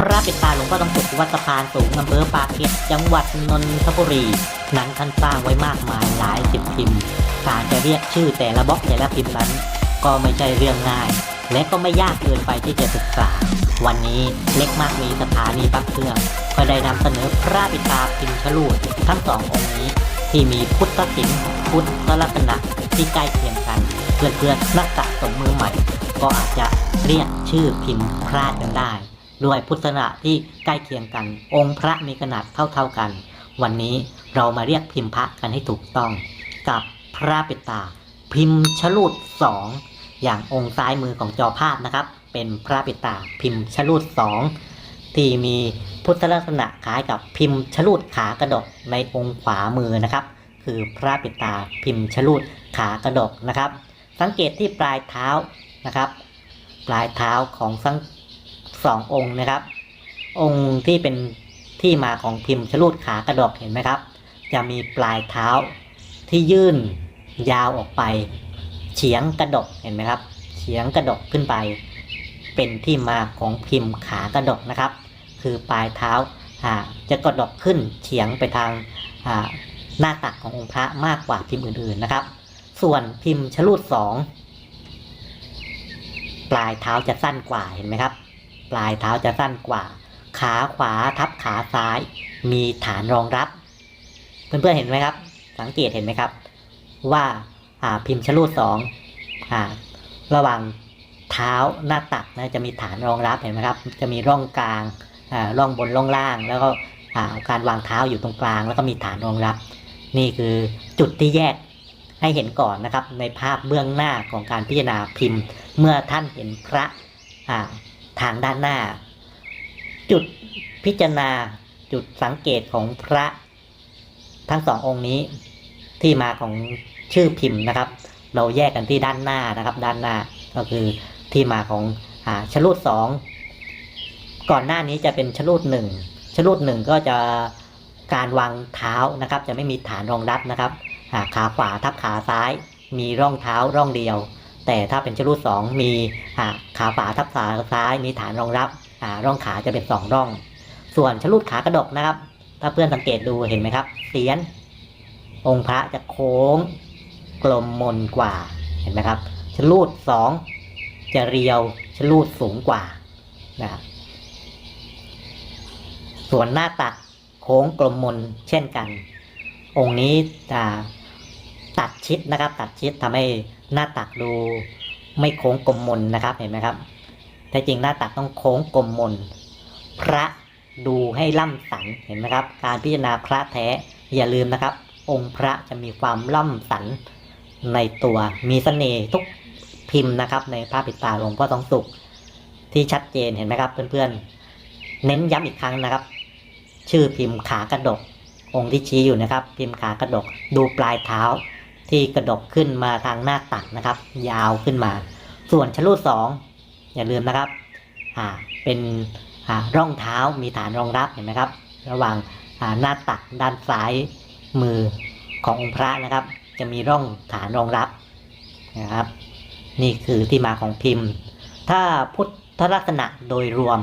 พระปิดตาหลวงพ่อต้องสุขวัดสะพานสูงอำเภอปากเกร็ดจังหวัดนนทบุรี นั้นท่านสร้างไว้มากมายหลายสิบพิมพ์ การจะเรียกชื่อแต่ละบล็อกแต่ละพิมพ์นั้น ก็ไม่ใช่เรื่องง่าย และก็ไม่ยากเกินไปที่จะศึกษา วันนี้เล็กมากมีสถานีพักเครื่อง ก็ได้นำเสนอพระปิตาพิมพ์ฉลูดทั้งสององค์นี้ ที่มีพุทธศิลป์พุทธลักษณะที่ใกล้เคียงกันเพื่อนเพื่อนๆนักสะสมมือใหม่ ก็อาจจะเรียกชื่อพิมพ์คลาดกันได้ ด้วยพุทธะที่ใกล้เคียงกัน องค์พระมีขนาดเท่าๆกัน วันนี้เรามาเรียกพิมพ์พระกันให้ถูกต้อง กับพระปิตา พิมพ์ฉลูดสองอย่างองค์ซ้ายมือของจอภาพนะครับ เป็นพระปิตาพิมพ์ฉลูดสองที่มีพุทธลักษณะคล้ายกับพิมพ์ฉลูดขากระดกในองค์ขวามือนะครับ คือพระปิตาพิมพ์ฉลูดขากระดกนะครับ สังเกตที่ปลายเท้านะครับ ปลายเท้าของทั้ง สององค์นะครับ องค์ที่เป็นที่มาของพิมพ์ฉลูดขากระดกเห็นไหมครับ จะมีปลายเท้าที่ยื่นยาวออกไป เฉียงกระดกเห็นไหมครับ เฉียงกระดกขึ้นไป เป็นที่มาของพิมพ์ขากระดกนะครับ คือปลายเท้าจะกระดกขึ้นเฉียงไปทางหน้าตักขององค์พระมากกว่าพิมพ์อื่นๆนะครับ ส่วนพิมพ์ฉลูดสองปลายเท้าจะสั้นกว่าเห็นไหมครับ ปลายเท้าจะสั้นกว่า ขาขวาทับขาซ้าย มีฐานรองรับ เพื่อนๆเห็นไหมครับ สังเกตเห็นไหมครับ ว่าพิมพ์ฉลูดสองอระหว่างเท้าหน้าตักนะจะมีฐานรองรับเห็นไหมครับ จะมีร่องกลางร่องบนร่องล่าง แล้วก็การวางเท้าอยู่ตรงกลาง แล้วก็มีฐานรองรับ นี่คือจุดที่แยกให้เห็นก่อนนะครับ ในภาพเบื้องหน้าของการพิจารณาพิมพ์ เมื่อท่านเห็นพระ ทางด้านหน้า จุดพิจารณาจุดสังเกตของพระทั้งสององค์นี้ที่มาของชื่อพิมพ์นะครับ เราแยกกันที่ด้านหน้านะครับ ด้านหน้าก็คือที่มาของอ่าชลูดสองก่อนหน้านี้จะเป็นชลูดหนึ่งชลูดหนึ่งก็จะการวางเท้านะครับ จะไม่มีฐานรองรับนะครับอาขาขวาทับขาซ้าย มีร่องเท้าร่องเดียว แต่ถ้าเป็นชลูดสองมีขาขวาทับขาซ้ายมีฐานรองรับร่องขาจะเป็นสองร่อง ส่วนชลูดขากระดกนะครับ ถ้าเพื่อนสังเกตดูเห็นไหมครับเสียน องค์พระจะโค้ง กลมมนกว่าเห็นไหมครับชลูดสองจะเรียวชลูดสูงกว่านะครับส่วนหน้าตักโค้งกลมมนเช่นกัน องค์นี้จะตัดชิดนะครับ ตัดชิดทำให้ หน้าตักดูไม่โค้งกลมมนนะครับเห็นไหมครับแต่จริงหน้าตักต้องโค้งกลมมน พระดูให้ล่ำสันเห็นไหมครับ การพิจารณาพระแท้อย่าลืมนะครับ องค์พระจะมีความล่ำสันในตัวมีเสน่ห์ทุกพิมพ์นะครับ ในพระปิดตาหลวงพ่อทองสุข ที่ชัดเจนเห็นไหมครับเพื่อนๆ เน้นย้ำอีกครั้งนะครับ ชื่อพิมพ์ขากระดก องค์ที่ชี้อยู่นะครับ พิมพ์ขากระดกดูปลายเท้า ที่กระดกขึ้นมาทางหน้าตักนะครับ ยาวขึ้นมา ส่วนชลูดสองอย่าลืมนะครับอ่าเป็นอ่าร่องเท้ามีฐานรองรับเห็นไหมครับ ระหว่างอ่าหน้าตักด้านซ้ายมือขององค์พระนะครับ จะมีร่องฐานรองรับนะครับ นี่คือที่มาของพิมพ์ ถ้าพุทธลักษณะโดยรวม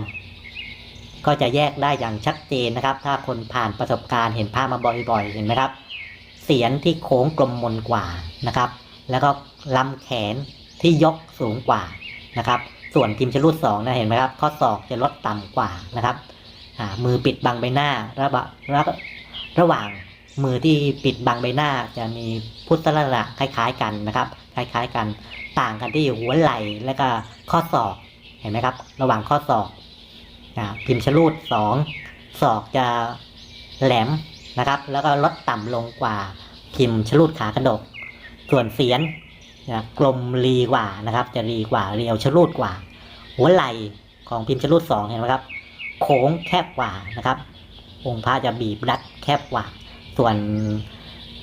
ก็จะแยกได้อย่างชัดเจนนะครับ ถ้าคนผ่านประสบการณ์เห็นภาพมาบ่อยๆ เห็นไหมครับ เสียนที่โค้งกลมมนกว่านะครับ แล้วก็ลำแขนที่ยกสูงกว่านะครับ ส่วนพิมพ์ชลูดสองนะเห็นไหมครับ ข้อศอกจะลดต่ำกว่านะครับมือปิดบังใบหน้าระบะระระหว่างมือที่ปิดบังใบหน้าจะมีพุทธลักษณะคล้าย ๆ กันนะครับ คล้าย ๆ กันต่างกันที่หัวไหล่และก็ข้อศอกเห็นไหมครับ ระหว่างข้อศอกพิมพ์ชลูดสองศอกจะแหลม นะครับ แล้วก็ลดต่ำลงกว่าพิมพ์ชลูดขากระดก ส่วนเสียนนะกลมรีกว่านะครับ จะรีกว่าเรียวชลูดกว่า หัวไหล่ของพิมพ์ชลูดสองเห็นไหมครับ โค้งแคบกว่านะครับ องค์พระจะบีบรัดแคบกว่า ส่วน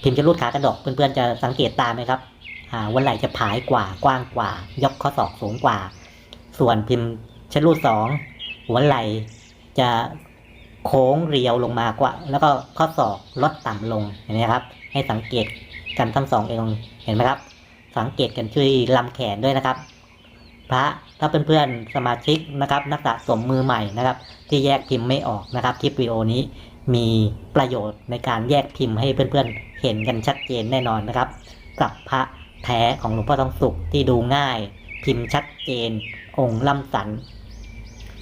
พิมพ์ชลูดขากระดกเพื่อนๆจะสังเกตตามไหมครับหัวไหล่จะผายกว่ากว้างกว่า ยกข้อศอกสูงกว่า ส่วนพิมพ์ชลูดสองหัวไหล่จะ โค้งเรียวลงมากว่า แล้วก็ข้อศอกลดต่ำลงเห็นไหมครับ ให้สังเกตกันทั้งสองเองเห็นไหมครับ สังเกตกันที่ลำแขนด้วยนะครับ พระถ้าเพื่อนๆสมาชิกนะครับ นักสะสมมือใหม่นะครับ ที่แยกพิมพ์ไม่ออกนะครับคลิปวิดีโอนี้มีประโยชน์ในการแยกพิมพ์ให้เพื่อนๆ เห็นกันชัดเจนแน่นอนนะครับ กับพระแท้ของหลวงพ่อทองสุขที่ดูง่าย พิมพ์ชัดเจน องค์ล่ำสัน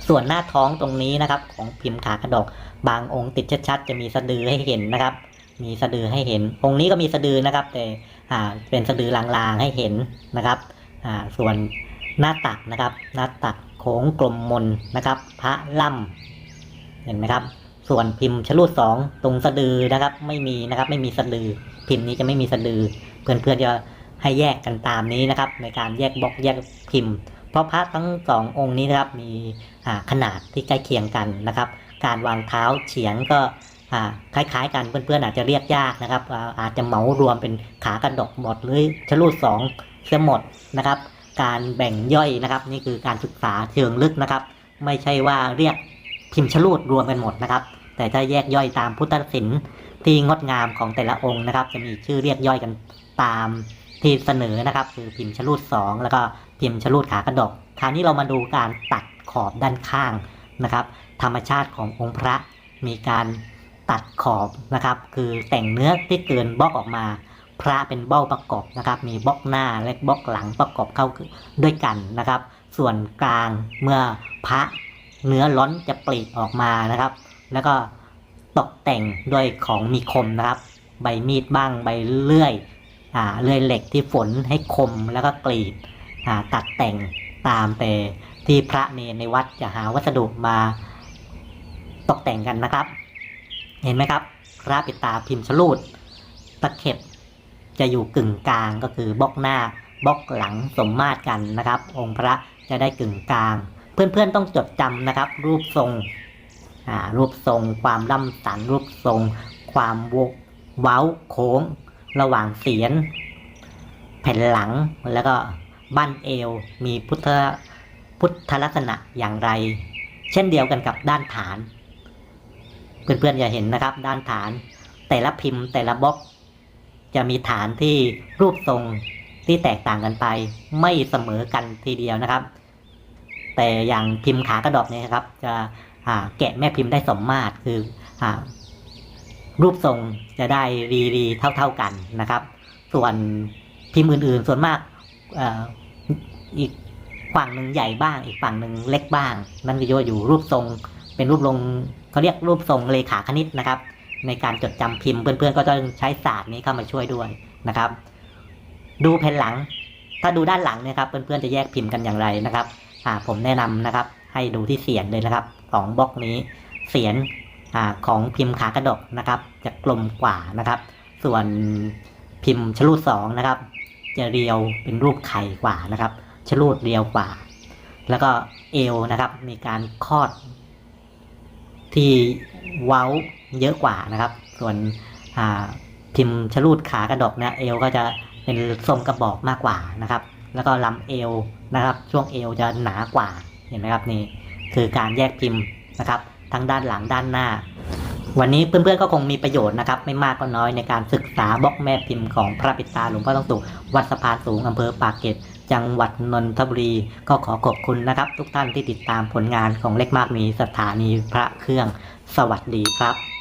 ส่วนหน้าท้องตรงนี้นะครับ ของพิมพ์ขากระดกบางองค์ติดชัดๆจะมีสะดือให้เห็นนะครับ มีสะดือให้เห็น องค์นี้ก็มีสะดือนะครับ แต่เป็นสะดือลางๆให้เห็นนะครับส่วนหน้าตักนะครับ หน้าตักโค้งกลมมนนะครับ พระล่ำเห็นไหมครับ ส่วนพิมพ์ชลูดสองตรงสะดือนะครับ ไม่มีนะครับ ไม่มีสะดือ พิมพ์นี้จะไม่มีสะดือ เพื่อนๆจะให้แยกกันตามนี้นะครับ ในการแยกบล็อกแยกพิมพ์ เพราะพระทั้งสององค์นี้นะครับมี ขนาดที่ใกล้เคียงกันนะครับ การวางเท้าเฉียงก็คล้ายๆกันเพื่อนๆอาจจะเรียกยากนะครับ อาจจะเหมารวมเป็นขากระดกหมดหรือชะลูดสองเสียหมดนะครับ การแบ่งย่อยนะครับ นี่คือการศึกษาเชิงลึกนะครับ ไม่ใช่ว่าเรียกพิมพ์ชะลูดรวมกันหมดนะครับ แต่ถ้าแยกย่อยตามพุทธศิลป์ที่งดงามของแต่ละองค์นะครับ จะมีชื่อเรียกย่อยกันตามที่เสนอนะครับ คือพิมพ์ชะลูดสองแล้วก็พิมพ์ชะลูดขากระดกคราวนี้เรามาดูการตัด ขอบด้านข้างนะครับ ธรรมชาติขององค์พระมีการตัดขอบนะครับ คือแต่งเนื้อที่เกินบล็อกออกมา พระเป็นเบ้าประกอบนะครับ มีบล็อกหน้าและบล็อกหลังประกอบเข้าด้วยกันนะครับ ส่วนกลางเมื่อพระเนื้อล้นจะปลีกออกมานะครับ แล้วก็ตกแต่งด้วยของมีคมนะครับ ใบมีดบ้างใบเลื่อยอ่าเลื่อยเหล็กที่ฝนให้คมแล้วก็กรีดอ่าตัดแต่งตามแต่ ที่พระเนรในวัดจะหาวัสดุมาตกแต่งกันนะครับ เห็นไหมครับ พระปิดตาพิมพ์ฉลูดตะเข็บจะอยู่กึ่งกลางก็คือบล็อกหน้าบล็อกหลังสมมาตรกันนะครับ องค์พระจะได้กึ่งกลาง เพื่อนๆต้องจดจำนะครับ รูปทรงรูปทรง ความล่ำสันรูปทรง ความวกเว้าโค้ง ระหว่างเสียน แผ่นหลังแล้วก็บั้นเอวมีพุทธ พุทธลักษณะอย่างไร เช่นเดียวกันกับด้านฐาน เพื่อนๆอย่าเห็นนะครับ ด้านฐาน แต่ละพิมพ์แต่ละบล็อก จะมีฐานที่รูปทรงที่แตกต่างกันไป ไม่เสมอกันทีเดียวนะครับ แต่อย่างพิมพ์ขากระดอกเนี่ยครับ จะแกะแม่พิมพ์ได้สมมาตรคืออรูปทรงจะได้รีรีเท่า ๆกันนะครับ ส่วนพิมพ์อื่นๆ ส่วนมากออีก ฝั่งหนึ่งใหญ่บ้าง อีกฝั่งหนึ่งเล็กบ้าง นั่นก็อยู่รูปทรง เป็นรูปทรงเขาเรียกรูปทรงเลขาคณิตนะครับ ในการจดจำพิมพ์เพื่อนๆก็ต้องใช้ศาสตร์นี้เข้ามาช่วยด้วยนะครับ ดูแผ่นหลัง ถ้าดูด้านหลังเนี่ยครับเพื่อนๆจะแยกพิมพ์กันอย่างไรนะครับผมแนะนำนะครับ ให้ดูที่เสียนเลยนะครับสองบล็อกนี้เสียนอของพิมพ์ขากระดกนะครับ จะกลมกว่านะครับ ส่วนพิมพ์ชลูดสองนะครับ จะเรียวเป็นรูปไข่กว่านะครับ ชลูดเรียวกว่า แล้วก็เอวนะครับ มีการคลอด ที่เว้าเยอะกว่านะครับ ส่วนพิมพ์ชลูดขากระดกเนี่ยเอวก็จะเป็นทรงกระบอกมากกว่านะครับ แล้วก็ลำเอวนะครับ ช่วงเอวจะหนากว่าเห็นไหมครับนี่คือการแยกพิมพ์นะครับ ทั้งด้านหลังด้านหน้า วันนี้เพื่อนๆก็คงมีประโยชน์นะครับ ไม่มากก็น้อยในการศึกษาบล็อกแม่พิมพ์ของพระปิตาหลวงพ่อต้องสุขวัดสะพานสูงอำเภอปากเกร็ด จังหวัดนนทบุรี ก็ขอขอบคุณนะครับ ทุกท่านที่ติดตามผลงานของเล็กมากมีสถานีพระเครื่อง สวัสดีครับ